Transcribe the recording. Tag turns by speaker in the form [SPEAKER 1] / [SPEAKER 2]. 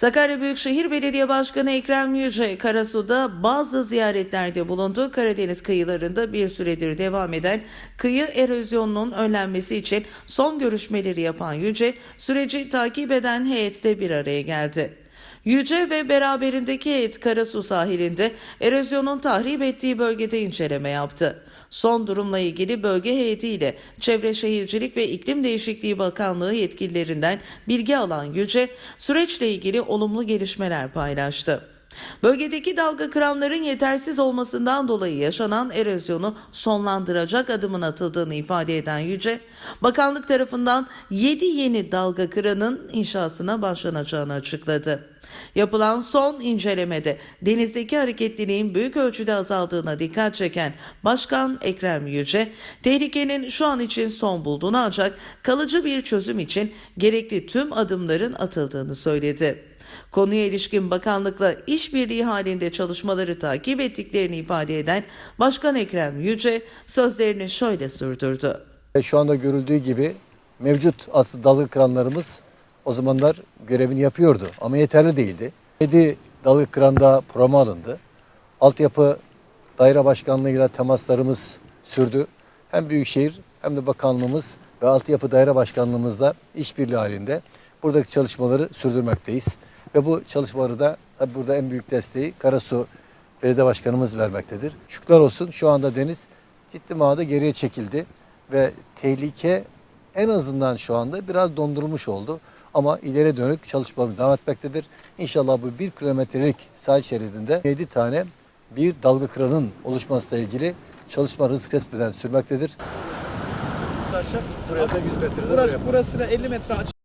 [SPEAKER 1] Sakarya Büyükşehir Belediye Başkanı Ekrem Yüce, Karasu'da bazı ziyaretlerde bulundu. Karadeniz kıyılarında bir süredir devam eden kıyı erozyonunun önlenmesi için son görüşmeleri yapan Yüce, süreci takip eden heyetle bir araya geldi. Yüce ve beraberindeki heyet Karasu sahilinde erozyonun tahrip ettiği bölgede inceleme yaptı. Son durumla ilgili bölge heyetiyle Çevre Şehircilik ve İklim Değişikliği Bakanlığı yetkililerinden bilgi alan Yüce, süreçle ilgili olumlu gelişmeler paylaştı. Bölgedeki dalga kıranların yetersiz olmasından dolayı yaşanan erozyonu sonlandıracak adımın atıldığını ifade eden Yüce, bakanlık tarafından 7 yeni dalga kıranın inşasına başlanacağını açıkladı. Yapılan son incelemede denizdeki hareketliliğin büyük ölçüde azaldığına dikkat çeken Başkan Ekrem Yüce, tehlikenin şu an için son bulduğunu ancak kalıcı bir çözüm için gerekli tüm adımların atıldığını söyledi. Konuya ilişkin bakanlıkla işbirliği halinde çalışmaları takip ettiklerini ifade eden Başkan Ekrem Yüce sözlerini şöyle sürdürdü.
[SPEAKER 2] Ve Şu anda görüldüğü gibi mevcut aslında dalga kıranlarımız o zamanlar görevini yapıyordu ama yeterli değildi. 7 dalga kıranda programa alındı. Altyapı daire başkanlığıyla temaslarımız sürdü. Hem Büyükşehir hem de bakanlığımız ve altyapı daire başkanlığımızla işbirliği halinde buradaki çalışmaları sürdürmekteyiz. Ve bu çalışmaları da tabii burada en büyük desteği Karasu Belediye Başkanımız vermektedir. Şükürler olsun şu anda deniz ciddi manada geriye çekildi ve tehlike en azından şu anda biraz dondurulmuş oldu. Ama ileri dönük çalışmalarımız devam etmektedir. İnşallah bu bir kilometrelik sahil şeridinde 7 tane bir dalga kıranın oluşmasıyla ilgili çalışma hız kesmeden sürmektedir.
[SPEAKER 3] Burası, burası da 50 metre açı.